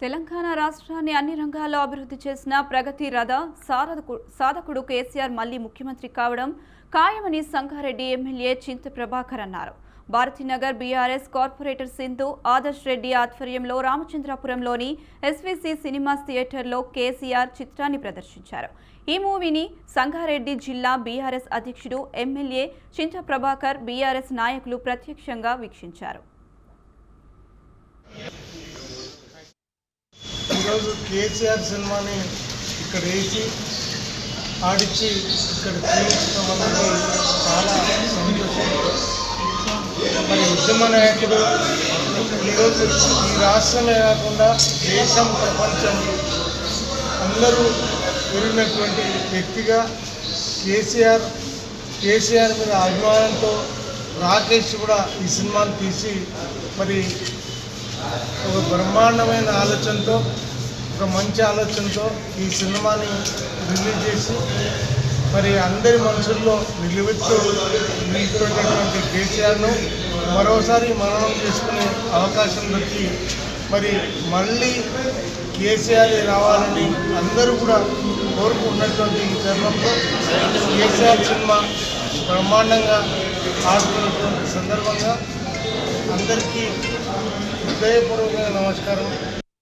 తెలంగాణ రాష్ట్రాన్ని అన్ని రంగాల్లో అభివృద్ధి చేసిన ప్రగతి రథ సాధకు సాధకుడు కేసీఆర్ మళ్ళీ ముఖ్యమంత్రి కావడం ఖాయమని సంగారెడ్డి ఎమ్మెల్యే చింత ప్రభాకర్ అన్నారు. భారతీనగర్ బీఆర్ఎస్ కార్పొరేటర్ సింధు ఆదర్శ్ రెడ్డి ఆధ్వర్యంలో రామచంద్రాపురంలోని ఎస్వీసీ సినిమాస్ థియేటర్లో కేసీఆర్ చిత్రాన్ని ప్రదర్శించారు. ఈ మూవీని సంగారెడ్డి జిల్లా బీఆర్ఎస్ అధ్యక్షుడు ఎమ్మెల్యే చింత ప్రభాకర్ బీఆర్ఎస్ నాయకులు ప్రత్యక్షంగా వీక్షించారు. ఈరోజు కేసీఆర్ సినిమాని ఇక్కడ వేసి ఆడిచ్చి ఇక్కడ చూపించడం అనేది చాలా సంతోషం. మరి ఉద్యమ నాయకుడు ఈరోజు ఈ రాష్ట్రమే కాకుండా దేశం ప్రపంచం అందరూ వెళ్ళినటువంటి వ్యక్తిగా కేసీఆర్ కేసీఆర్ మీద అభిమానంతో రాకేష్ కూడా ఈ సినిమాను తీసి మరి ఒక బ్రహ్మాండమైన ఆలోచనతో ఒక మంచి ఆలోచనతో ఈ సినిమాని రిలీజ్ చేసి మరి అందరి మనసుల్లో నిలువెత్తు నిలిచిపెట్టినటువంటి కేసీఆర్ను మరోసారి మరణం చేసుకునే అవకాశం దొరికి మరి మళ్ళీ కేసీఆర్ రావాలని అందరూ కూడా కోరుకుంటున్నటువంటి ఈ తరుణంలో కేసీఆర్ సినిమా బ్రహ్మాండంగా ఆడుతున్నటువంటి సందర్భంగా అందరికీ హృదయపూర్వక నమస్కారం.